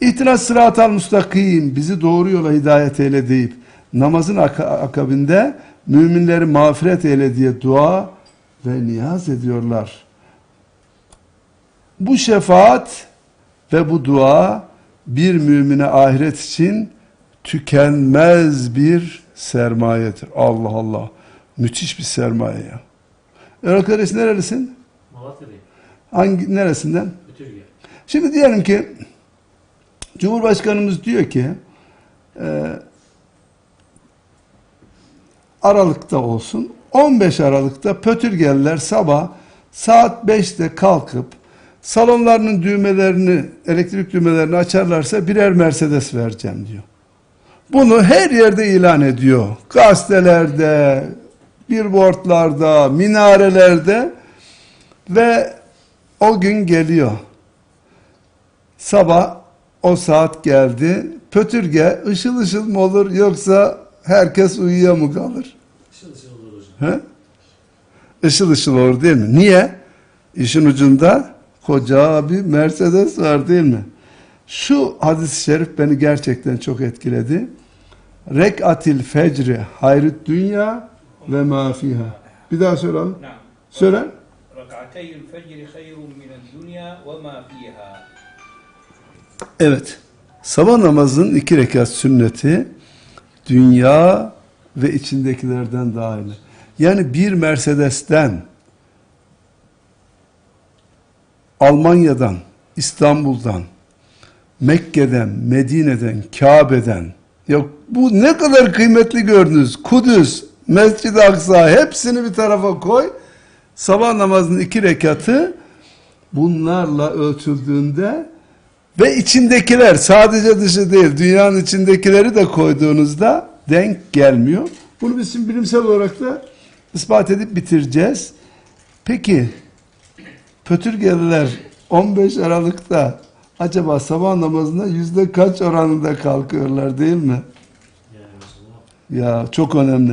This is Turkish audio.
İhtinas sıratal müstakim bizi doğru yola hidayet eyle deyip namazın ak- akabinde müminleri mağfiret eyle diye dua ve niyaz ediyorlar. Bu şefaat ve bu dua bir mümine ahiret için tükenmez bir sermayedir. Allah Allah. Müthiş bir sermaye ya. Erol kardeş nerelisin? Malatya'dayım. Hangi neresinden? Bütürge. Şimdi diyelim ki Cumhurbaşkanımız diyor ki e, Aralık'ta olsun 15 Aralık'ta Pötürgeliler sabah saat 5'te kalkıp salonlarının düğmelerini elektrik düğmelerini açarlarsa birer Mercedes vereceğim diyor. Bunu her yerde ilan ediyor. Gazetelerde, billboardlarda, minarelerde ve o gün geliyor. Sabah o saat geldi. Pötürge ışıl ışıl mı olur yoksa herkes uyuya mı kalır? Işıl ışıl olur hocam. He? Işıl ışıl olur değil mi? Niye? İşin ucunda koca bir Mercedes var değil mi? Şu hadis-i şerif beni gerçekten çok etkiledi. Rekatil fecri hayrüt dünya ve mafiha. Bir daha soralım. Söyle. Rekateyül fecri hayrun minen dünya ve mafiha. Evet. Sabah namazının iki rekat sünneti dünya ve içindekilerden hayırlı. Yani bir Mercedes'ten Almanya'dan, İstanbul'dan, Mekke'den, Medine'den, Kabe'den ya bu ne kadar kıymetli gördünüz. Kudüs, Mescid-i Aksa hepsini bir tarafa koy. Sabah namazının iki rekatı bunlarla ölçüldüğünde ve içindekiler sadece dışı değil dünyanın içindekileri de koyduğunuzda denk gelmiyor. Bunu biz şimdi bilimsel olarak da ispat edip bitireceğiz. Peki Pötürgeliler 15 Aralık'ta acaba sabah namazına yüzde kaç oranında kalkıyorlar değil mi? Ya çok önemli.